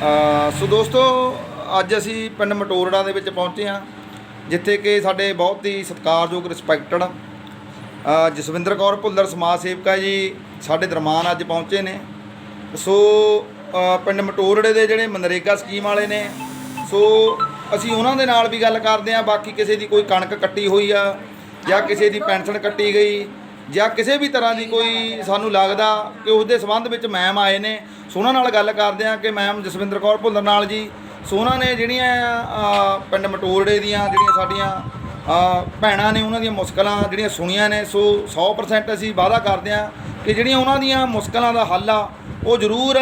ਸੋ ਦੋਸਤੋ, ਅੱਜ ਅਸੀਂ ਪਿੰਡ ਮਟੋਰੜਾ ਦੇ ਵਿੱਚ ਪਹੁੰਚੇ ਹਾਂ, ਜਿੱਥੇ ਕਿ ਸਾਡੇ ਬਹੁਤ ਹੀ ਸਤਿਕਾਰਯੋਗ ਰਿਸਪੈਕਟਡ ਜਸਵਿੰਦਰ ਕੌਰ ਭੁੱਲਰ ਸਮਾਜ ਸੇਵਕਾ ਜੀ ਸਾਡੇ ਦਰਮਾਨ ਅੱਜ ਪਹੁੰਚੇ ਨੇ। ਸੋ ਪਿੰਡ ਮਟੋਰੜੇ ਦੇ ਜਿਹੜੇ ਮਨਰੇਗਾ ਸਕੀਮ ਵਾਲੇ ਨੇ, ਸੋ ਅਸੀਂ ਉਹਨਾਂ ਦੇ ਨਾਲ ਵੀ ਗੱਲ ਕਰਦੇ ਹਾਂ, ਬਾਕੀ ਕਿਸੇ ਦੀ ਕੋਈ ਕਣਕ ਕੱਟੀ ਹੋਈ ਆ ਜਾਂ ਕਿਸੇ ਦੀ ਪੈਨਸ਼ਨ ਕੱਟੀ ਗਈ ਜਾਂ ਕਿਸੇ ਵੀ ਤਰ੍ਹਾਂ ਦੀ ਕੋਈ ਸਾਨੂੰ ਲੱਗਦਾ ਕਿ ਉਸ ਦੇ ਸੰਬੰਧ ਵਿੱਚ ਮੈਮ ਆਏ ਨੇ ਸੋ ਉਹਨਾਂ ਨਾਲ ਗੱਲ ਕਰਦੇ ਹਾਂ ਕਿ ਮੈਮ ਜਸਵਿੰਦਰ ਕੌਰ ਭੁੱਲਰ ਨਾਲ ਜੀ ਸੋ ਉਹਨਾਂ ਨੇ ਜਿਹੜੀਆਂ ਪਿੰਡ ਮਟੋਰੜੇ ਦੀਆਂ ਜਿਹੜੀਆਂ ਸਾਡੀਆਂ ਭੈਣਾਂ ਨੇ ਉਹਨਾਂ ਦੀਆਂ ਮੁਸ਼ਕਲਾਂ ਜਿਹੜੀਆਂ ਸੁਣੀਆਂ ਨੇ ਸੋ 100% ਅਸੀਂ ਵਾਅਦਾ ਕਰਦੇ ਹਾਂ ਕਿ ਜਿਹੜੀਆਂ ਉਹਨਾਂ ਦੀਆਂ ਮੁਸ਼ਕਲਾਂ ਦਾ ਹੱਲ ਆ ਉਹ ਜ਼ਰੂਰ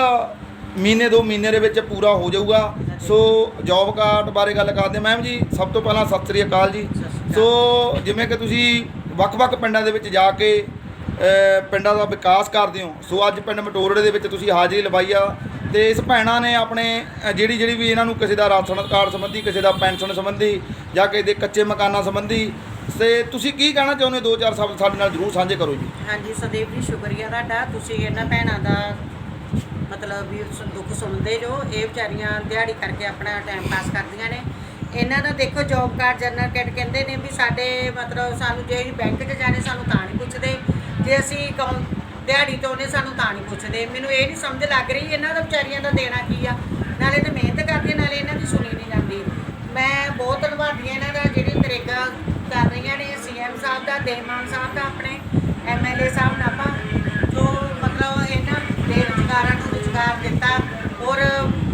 ਮਹੀਨੇ ਦੋ ਮਹੀਨੇ ਦੇ ਵਿੱਚ ਪੂਰਾ ਹੋ ਜਾਊਗਾ। ਸੋ ਜੌਬ ਕਾਰਡ ਬਾਰੇ ਗੱਲ ਕਰਦੇ ਮੈਮ ਜੀ ਸਭ ਤੋਂ ਪਹਿਲਾਂ ਸਤਿ ਸ੍ਰੀ ਅਕਾਲ ਜੀ। ਸੋ ਜਿਵੇਂ ਕਿ ਤੁਸੀਂ ਵੱਖ-ਵੱਖ ਪਿੰਡਾਂ ਦੇ ਵਿੱਚ ਜਾ ਕੇ ਪਿੰਡਾਂ ਦਾ ਵਿਕਾਸ ਕਰਦੇ ਹੋ। ਸੋ ਅੱਜ ਪਿੰਡ ਮਟੋਰੜੇ ਦੇ ਵਿੱਚ ਤੁਸੀਂ ਹਾਜ਼ਰੀ ਲਵਾਈ ਆ ਤੇ ਇਸ ਭੈਣਾਂ ਨੇ ਆਪਣੇ ਜਿਹੜੀ ਜਿਹੜੀ ਵੀ ਇਹਨਾਂ ਨੂੰ ਕਿਸੇ ਦਾ ਰਾਸ਼ਨ ਕਾਰਡ ਸੰਬੰਧੀ, ਕਿਸੇ ਦਾ ਪੈਨਸ਼ਨ ਸੰਬੰਧੀ ਜਾਂ ਕਿਸੇ ਦੇ ਕੱਚੇ ਮਕਾਨਾਂ ਸੰਬੰਧੀ, ਤੇ ਤੁਸੀਂ ਕੀ ਕਹਿਣਾ ਚਾਹੁੰਦੇ ਦੋ ਚਾਰ ਸ਼ਬਦ ਸਾਡੇ ਨਾਲ ਜ਼ਰੂਰ ਸਾਂਝੇ ਕਰੋ ਜੀ। ਹਾਂਜੀ, ਸੰਦੀਪ ਜੀ, ਸ਼ੁਕਰੀਆ ਤੁਹਾਡਾ। ਤੁਸੀਂ ਇਹਨਾਂ ਭੈਣਾਂ ਦਾ ਮਤਲਬ ਵੀ ਦੁੱਖ ਸੁਣਦੇ ਜੋ। ਇਹ ਵਿਚਾਰੀਆਂ ਦਿਹਾੜੀ ਕਰਕੇ ਆਪਣਾ ਟਾਈਮ ਪਾਸ ਕਰਦੀਆਂ ਨੇ। ਇਹਨਾਂ ਦਾ ਦੇਖੋ ਜੌਬ ਕਾਰਡ ਜਨਰਲ ਕੈਟ ਕਹਿੰਦੇ ਨੇ ਵੀ ਸਾਡੇ ਮਤਲਬ ਸਾਨੂੰ ਜੇ ਬੈਂਕ 'ਚ ਜਾਣੇ ਸਾਨੂੰ ਤਾਂ ਨਹੀਂ ਪੁੱਛਦੇ। ਜੇ ਅਸੀਂ ਅਕਾਊਂਟ ਦਿਹਾੜੀ ਤੋਂ ਨੇ ਸਾਨੂੰ ਤਾਂ ਨਹੀਂ ਪੁੱਛਦੇ। ਮੈਨੂੰ ਇਹ ਨਹੀਂ ਸਮਝ ਲੱਗ ਰਹੀ ਇਹਨਾਂ ਦਾ ਵਿਚਾਰੀਆਂ ਦਾ ਦੇਣਾ ਕੀ ਆ। ਨਾਲੇ ਤੇ ਮਿਹਨਤ ਕਰਦੀਆਂ ਨਾਲੇ ਇਹਨਾਂ ਦੀ ਸੁਣੀ ਨਹੀਂ ਜਾਂਦੀ। ਮੈਂ ਬਹੁਤ ਧੰਨਵਾਦੀ ਹਾਂ ਇਹਨਾਂ ਦਾ ਜਿਹੜੀ ਨਰੇਗਾ ਕਰ ਰਹੀਆਂ ਨੇ। ਸੀਐਮ ਸਾਹਿਬ ਦਾ ਦੇਮਾਨ ਸਾਹਿਬ ਦਾ, ਆਪਣੇ ਐਮਐਲਏ ਸਾਹਿਬ ਨਾਲ ਆਪਾਂ ਜੋ ਮਤਲਬ ਇਹਨਾਂ ਬੇਰੁਜ਼ਗਾਰਾਂ ਨੂੰ ਰੁਜ਼ਗਾਰ ਦਿੱਤਾ। ਔਰ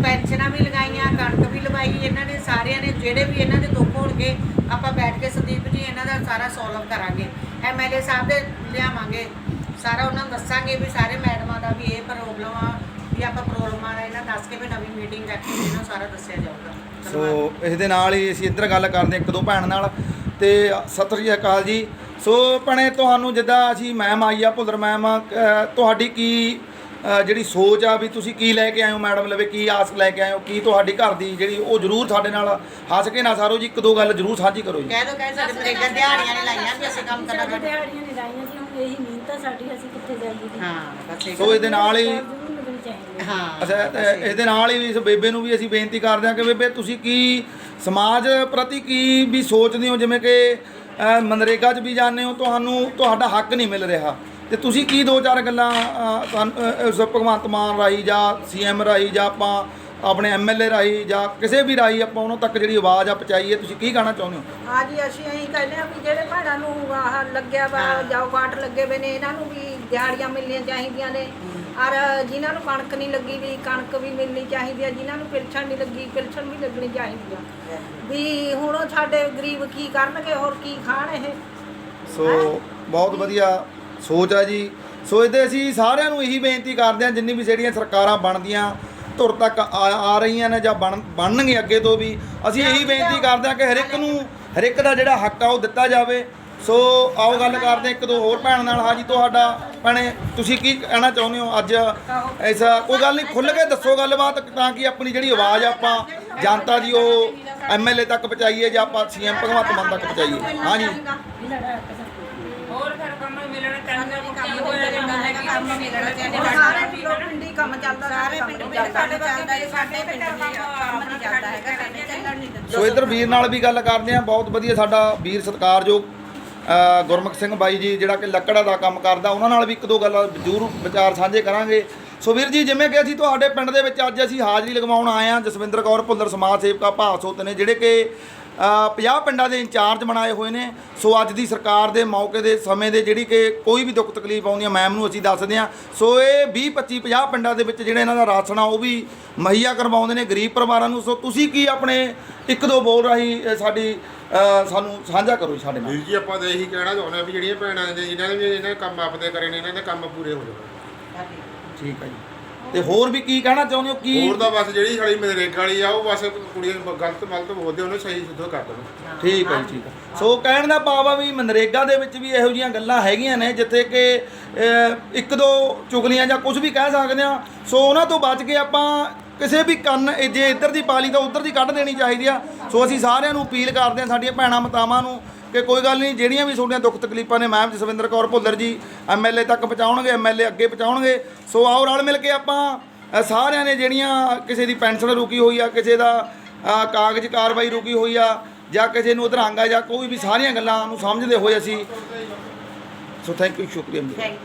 ਪੈਨਸ਼ਨਾਂ ਵੀ ਲਗਾਈਆਂ ਕਣਕ ਵੀ ਲਵਾਈ ਇਹਨਾਂ ਨੇ ਸਾਰਿਆਂ ਨੇ ਜਿਹੜੇ ਵੀ ਇਹਨਾਂ ਦੇ ਦੁੱਖ ਹੋਣਗੇ, ਆਪਾਂ ਬੈਠ ਕੇ ਸੰਦੀਪ ਜੀ ਇਹਨਾਂ ਦਾ ਸਾਰਾ ਸੋਲਵ ਕਰਾਂਗੇ। ਐਮਐਲਏ ਸਾਹਿਬ ਦੇ ਲਿਆਵਾਂਗੇ। ਸਾਰਾ ਉਹਨਾਂ ਨੂੰ ਦੱਸਾਂਗੇ ਵੀ ਸਾਰੇ ਮੈਡਮਾਂ ਦਾ ਵੀ ਇਹ ਪ੍ਰੋਬਲਮ ਆ, ਵੀ ਆਪਾਂ ਪ੍ਰੋਬਲਮਾਂ ਦਾ ਇਹਨਾਂ ਦੱਸ ਕੇ ਵੀ ਨਵੀਂ ਮੀਟਿੰਗ ਰੱਖੀ ਇਹਨਾਂ ਸਾਰਾ ਦੱਸਿਆ ਜਾਊਗਾ। ਸੋ ਇਸ ਦੇ ਨਾਲ ਹੀ ਅਸੀਂ ਇੱਧਰ ਗੱਲ ਕਰਦੇ ਇੱਕ ਦੋ ਭੈਣ ਨਾਲ ਤੇ ਸਤਿ ਸ੍ਰੀ ਅਕਾਲ ਜੀ। ਸੋ ਭੈਣੇ, ਤੁਹਾਨੂੰ ਜਿੱਦਾਂ ਅਸੀਂ ਮੈਮ ਆਈ ਆ, ਭੁੱਲਰ ਮੈਮ ਤੁਹਾਡੀ ਕੀ ਜਿਹੜੀ ਸੋਚ ਆ ਵੀ ਤੁਸੀਂ ਕੀ ਲੈ ਕੇ ਆਏ ਹੋ ਮੈਡਮ ਲਵੇ ਕੀ ਆਸ ਲੈ ਕੇ ਆਏ ਹੋ ਕੀ ਤੁਹਾਡੀ ਘਰ ਦੀ ਜਿਹੜੀ ਉਹ ਜ਼ਰੂਰ ਸਾਡੇ ਨਾਲ ਹੱਸ ਕੇ ਨਾ ਸਾਰੋ ਜੀ ਇੱਕ ਦੋ ਗੱਲ ਜ਼ਰੂਰ ਸਾਂਝੀ ਕਰੋ ਜੀ। ਕਹਿ ਦੋ ਕਹਿ ਸਾਡੇ ਨਰੇਗਾ ਦਿਹਾੜੀਆਂ ਨੇ ਲਾਈਆਂ ਵੀ ਅਸੀਂ ਕੰਮ ਕਰਨਾ ਸਾਡੀ ਦਿਹਾੜੀਆਂ ਨਹੀਂ ਲਾਈਆਂ ਜੀ ਹੁਣ ਇਹੀ ਮਿਹਨਤ ਆ ਸਾਡੀ ਅਸੀਂ ਕਿੱਥੇ ਜਾਈਏ ਜੀ। ਹਾਂ ਬਸ ਇਹ ਸੋ ਇਹਦੇ ਨਾਲ ਹੀ ਜ਼ਰੂਰ ਮਿਲਣੀ ਚਾਹੀਦੀ ਹੈ। ਹਾਂ ਅੱਛਾ ਤੇ ਇਸ ਦੇ ਨਾਲ ਹੀ ਇਸ ਬੇਬੇ ਨੂੰ ਵੀ ਅਸੀਂ ਬੇਨਤੀ ਕਰਦੇ ਹਾਂ ਕਿ ਬੇਬੇ ਤੁਸੀਂ ਕੀ ਸਮਾਜ ਪ੍ਰਤੀ ਕੀ ਵੀ ਸੋਚਦੇ ਹੋ? ਜਿਵੇਂ ਕਿ ਅ, ਮਨਰੇਗਾ 'ਚ ਵੀ ਜਾਂਦੇ ਹੋ ਤੁਹਾਨੂੰ ਤੁਹਾਡਾ ਹੱਕ ਨਹੀਂ ਮਿਲ ਰਿਹਾ। ਤੇ ਤੁਸੀਂ ਕੀ ਦੋ ਚਾਰ ਗੱਲਾਂ ਭਗਵੰਤ ਮਾਨ ਰਾਹੀਂ ਜਾਂ ਸੀਐਮ ਰਾਹੀਂ ਜਾਂ ਆਪਾਂ ਆਪਣੇ ਐਮਐਲਏ ਰਾਹੀਂ ਜਾਂ ਕਿਸੇ ਵੀ ਰਾਹੀਂ ਆਪਾਂ ਉਹਨਾਂ ਤੱਕ ਜਿਹੜੀ ਆਵਾਜ਼ ਆ ਪਹੁੰਚਾਈਏ ਤੁਸੀਂ ਕੀ ਕਹਿਣਾ ਚਾਹੁੰਦੇ ਹੋ? ਹਾਂਜੀ ਅਸੀਂ ਇਹੀ ਕਹਿੰਦੇ ਆ ਵੀ ਜਿਹੜੇ ਭੈਣਾਂ ਨੂੰ ਆਹ ਲੱਗਿਆ ਵਾ। ਜਾਓ ਕਾਟ ਲੱਗੇ ਵੇ ਨੇ ਇਹਨਾਂ ਨੂੰ ਵੀ ਦਿਹਾੜੀਆਂ ਮਿਲਣੀਆਂ ਚਾਹੀਦੀਆਂ ਨੇ। ਔਰ ਜਿਨ੍ਹਾਂ ਨੂੰ ਕਣਕ ਨਹੀਂ ਲੱਗੀ ਵੀ ਕਣਕ ਵੀ ਮਿਲਣੀ ਚਾਹੀਦੀ ਹੈ ਜਿਨ੍ਹਾਂ ਨੂੰ ਪਿਲਛਣ ਨਹੀਂ ਲੱਗੀ ਪਿਲਛਣ ਵੀ ਲੱਗਣੀ ਚਾਹੀਦੀ ਆ। ਵੀ ਹੁਣ ਸਾਡੇ ਗਰੀਬ ਕੀ ਕਰਨਗੇ ਹੋਰ ਕੀ ਖਾਣ ਇਹ? ਸੋ ਬਹੁਤ ਵਧੀਆ ਸੋਚ ਆ ਜੀ। ਸੋ ਇਹਦੇ ਅਸੀਂ ਸਾਰਿਆਂ ਨੂੰ ਇਹੀ ਬੇਨਤੀ ਕਰਦੇ ਹਾਂ ਜਿੰਨੀ ਵੀ ਜਿਹੜੀਆਂ ਸਰਕਾਰਾਂ ਬਣਦੀਆਂ, ਧੁਰ ਤੱਕ ਆ ਰਹੀਆਂ ਨੇ ਜਾਂ ਬਣ, ਬਣਨਗੇ ਅੱਗੇ ਤੋਂ ਵੀ, ਅਸੀਂ ਇਹੀ ਬੇਨਤੀ ਕਰਦੇ ਹਾਂ ਕਿ ਹਰ ਇੱਕ ਨੂੰ, ਹਰ ਇੱਕ ਦਾ ਜਿਹੜਾ ਹੱਕ ਆ ਉਹ ਦਿੱਤਾ ਜਾਵੇ। ਸੋ, ਆਓ ਗੱਲ ਕਰਦੇ ਇੱਕ ਦੋ ਹੋਰ ਭੈਣ ਨਾਲ। ਹਾਜੀ ਤੁਹਾਡਾ ਭੈਣੇ, ਤੁਸੀਂ ਕੀ ਕਹਿਣਾ ਚਾਹੁੰਦੇ ਹੋ ਅੱਜ? ਐਸਾ ਕੋਈ ਗੱਲ ਨਹੀਂ, ਖੁੱਲ੍ਹ ਕੇ ਦੱਸੋ ਗੱਲਬਾਤ, ਤਾਂ ਕਿ ਆਪਣੀ ਜਿਹੜੀ ਆਵਾਜ਼ ਆਪਾਂ, ਜਨਤਾ ਦੀ ਉਹ ਐਮਐਲਏ ਤੱਕ ਪਹੁੰਚਾਈਏ ਜਾਂ ਆਪਾਂ ਸੀਐਮ ਭਗਵੰਤ ਮਾਨ ਤੱਕ ਪਹੁੰਚਾਈਏ। ਹਾਂਜੀ ਹੋਰ ਫਿਰ ਕੰਮ ਮਿਲਣਾ ਚਾਹੀਦਾ ਕੰਮ ਕੰਮ ਮਿਲਣਾ ਚਾਹੀਦਾ ਸਾਰੇ ਪਿੰਡੋਂ ਪਿੰਡੀ ਕੰਮ ਚੱਲਦਾ ਸਾਰੇ ਪਿੰਡ ਵਿੱਚ ਸਾਡੇ ਚੱਲਦਾ ਹੈ ਸਾਡੇ ਪਿੰਡ ਵੀ ਕੰਮ ਨਹੀਂ ਚੱਲਦਾ ਹੈਗਾ ਸਾਡੇ ਚੱਲਣ ਨਹੀਂ ਦਿੰਦੇ। ਸੋ ਇਧਰ ਵੀਰ ਨਾਲ ਵੀ ਗੱਲ ਕਰਦੇ ਆ ਬਹੁਤ ਵਧੀਆ ਸਾਡਾ ਵੀਰ ਸਤਿਕਾਰਯੋਗ ਗੁਰਮੁਖ ਸਿੰਘ ਬਾਈ ਜੀ ਜਿਹੜਾ ਕਿ ਲੱਕੜਾ ਦਾ ਕੰਮ ਕਰਦਾ ਉਹਨਾਂ ਨਾਲ ਵੀ ਇੱਕ ਦੋ ਗੱਲਾਂ ਜ਼ਰੂਰ ਵਿਚਾਰ ਸਾਂਝੇ ਕਰਾਂਗੇ। ਸੋ ਵੀਰ ਜੀ ਜਿਵੇਂ ਕਿ ਅਸੀਂ ਤੁਹਾਡੇ ਪਿੰਡ ਦੇ ਵਿੱਚ ਅੱਜ ਅਸੀਂ ਹਾਜ਼ਰੀ ਲਗਵਾਉਣ ਆਏ ਆ ਜਸਵਿੰਦਰ ਕੌਰ ਭੁੱਲਰ ਸਮਾਜ ਸੇਵਕਾ ਭਾਸੋਤ ਨੇ ਜਿਹੜੇ ਕਿ 50 ਪਿੰਡਾਂ ਦੇ ਇੰਚਾਰਜ ਬਣਾਏ ਹੋਏ ਨੇ। ਸੋ ਅੱਜ ਦੀ ਸਰਕਾਰ ਦੇ ਮੌਕੇ ਦੇ ਸਮੇਂ ਦੇ ਜਿਹੜੀ ਕਿ ਕੋਈ ਵੀ ਦੁੱਖ ਤਕਲੀਫ ਆਉਂਦੀ ਆ ਮੈਮ ਨੂੰ ਅਸੀਂ ਦੱਸਦੇ ਆ। ਸੋ ਇਹ 20 25 50 ਪਿੰਡਾਂ ਦੇ ਵਿੱਚ ਜਿਹੜਾ ਇਹਨਾਂ ਦਾ ਰਾਸ਼ਨ ਆ ਉਹ ਵੀ ਮੁਹੱਈਆ ਕਰਵਾਉਂਦੇ ਨੇ ਗਰੀਬ ਪਰਿਵਾਰਾਂ ਨੂੰ। ਸੋ ਤੁਸੀਂ ਕੀ ਆਪਣੇ ਇੱਕ ਦੋ ਬੋਲ ਰਾਹੀਂ ਸਾਡੀ ਸਾਨੂੰ ਸਾਂਝਾ ਕਰੋ ਸਾਡੇ ਨਾਲ। ਵੀਰ ਜੀ ਆਪਾਂ ਤਾਂ ਇਹੀ ਕਹਿਣਾ ਚਾਹੁੰਦੇ ਹਾਂ ਵੀ ਜਿਹੜੀਆਂ ਭੈਣਾਂ ਨੇ ਜਿਨ੍ਹਾਂ ਨੇ ਵੀ ਇਹਨਾਂ ਕੰਮ ਆਪਦੇ ਕਰੇ ਨੇ ਇਹਨਾਂ ਦੇ ਕੰਮ ਪੂਰੇ ਹੋ ਜਾਣ। ਠੀਕ ਹੈ ਜੀ। ਤੇ ਹੋਰ ਵੀ ਕੀ ਕਹਿਣਾ ਚਾਹੁੰਦੇ ਹੋ? ਕੀ ਹੋਰ ਦਾ ਬਸ ਜਿਹੜੀ ਸਾਡੀ ਮਨਰੇਗਾ ਵਾਲੀ ਆ ਉਹ ਬਸ ਕੁੜੀਆਂ ਨੂੰ ਗਲਤ ਮਲਤ ਬੋਲਦੇ ਉਹਨੂੰ ਸਹੀ ਸਿੱਧੋ ਕਰ ਦੇਣ। ਠੀਕ ਹੈ ਜੀ, ਠੀਕ ਹੈ ਸੋ ਕਹਿਣ ਦਾ ਭਾਵ ਆ ਵੀ ਮਨਰੇਗਾ ਦੇ ਵਿੱਚ ਵੀ ਇਹੋ ਜੀਆਂ ਗੱਲਾਂ ਹੈਗੀਆਂ ਨੇ ਜਿੱਥੇ ਕਿ ਇੱਕ ਦੋ ਚੁਗਲੀਆਂ ਜਾਂ ਕੁਝ ਵੀ ਕਹਿ ਸਕਦੇ ਆ। ਸੋ ਉਹਨਾਂ ਤੋਂ ਬਚ ਕੇ ਆਪਾਂ ਕਿਸੇ ਵੀ ਕੰਨ ਇਹ ਜੇ ਇੱਧਰ ਦੀ ਪਾਲੀ ਤਾਂ ਉੱਧਰ ਦੀ ਕੱਢ ਦੇਣੀ ਚਾਹੀਦੀ ਆ। ਸੋ ਅਸੀਂ ਸਾਰਿਆਂ ਨੂੰ ਅਪੀਲ ਕਰਦੇ ਆ ਸਾਡੀਆਂ ਭੈਣਾਂ ਮਤਾਵਾਂ ਨੂੰ ਕਿ ਕੋਈ ਗੱਲ ਨਹੀਂ, ਜਿਹੜੀਆਂ ਵੀ ਤੁਹਾਡੀਆਂ ਦੁੱਖ ਤਕਲੀਫਾਂ ਨੇ ਮੈਮ ਜਸਵਿੰਦਰ ਕੌਰ ਭੁੱਲਰ ਜੀ ਐਮਐਲਏ ਤੱਕ ਪਹੁੰਚਾਉਣਗੇ ਐਮਐਲਏ ਅੱਗੇ ਪਹੁੰਚਾਉਣਗੇ। ਸੋ ਆਓ ਰਲ ਮਿਲ ਕੇ ਆਪਾਂ ਸਾਰਿਆਂ ਨੇ ਜਿਹੜੀਆਂ ਕਿਸੇ ਦੀ ਪੈਨਸ਼ਨ ਰੁਕੀ ਹੋਈ ਆ, ਕਿਸੇ ਦਾ ਕਾਗਜ਼ ਕਾਰਵਾਈ ਰੁਕੀ ਹੋਈ ਆ, ਜਾਂ ਕਿਸੇ ਨੂੰ ਅਧਰੰਗ ਜਾਂ ਕੋਈ ਵੀ ਸਾਰੀਆਂ ਗੱਲਾਂ ਨੂੰ ਸਮਝਦੇ ਹੋਏ ਅਸੀਂ ਸੋ ਥੈਂਕ ਯੂ ਸ਼ੁਕਰੀਆ ਥੈਂਕ